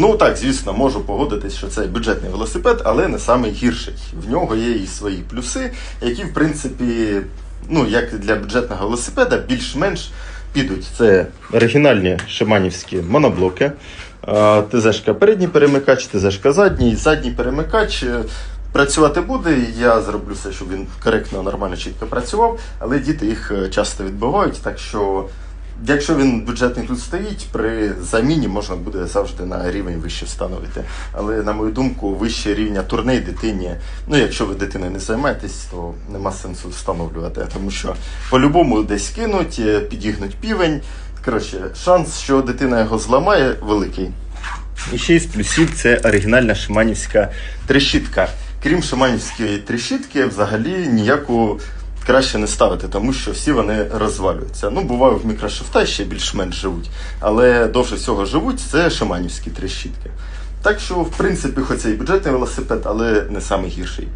Ну так, звісно, можу погодитись, що це бюджетний велосипед, але не самий гірший. В нього є і свої плюси, які, в принципі, ну, як для бюджетного велосипеда, більш-менш підуть. Це оригінальні шиманівські моноблоки. ТЗшка передній перемикач, ТЗшка задній, задній перемикач. е, Працювати буде, я зроблю все, щоб він коректно, нормально, чітко працював, але діти їх е, часто відбивають, так що Якщо він бюджетний тут стоїть, при заміні можна буде завжди на рівень вище встановити. Але на мою думку, вище рівня турней дитині. Ну, якщо ви дитиною не займаєтесь, то нема сенсу встановлювати, тому що по-любому десь кинуть, е, підігнуть півень. Коротше, шанс, що дитина його зламає, великий. І ще із плюсів це оригінальна шиманівська трещітка. Крім шиманівської трещітки, взагалі ніяку краще не ставити, тому що всі вони розвалюються. Ну, буває, в мікрошифта ще більш-менш живуть, але довше всього живуть це шиманівські трещітки. Так що, в принципі, хоч це і бюджетний велосипед, але не найгірший.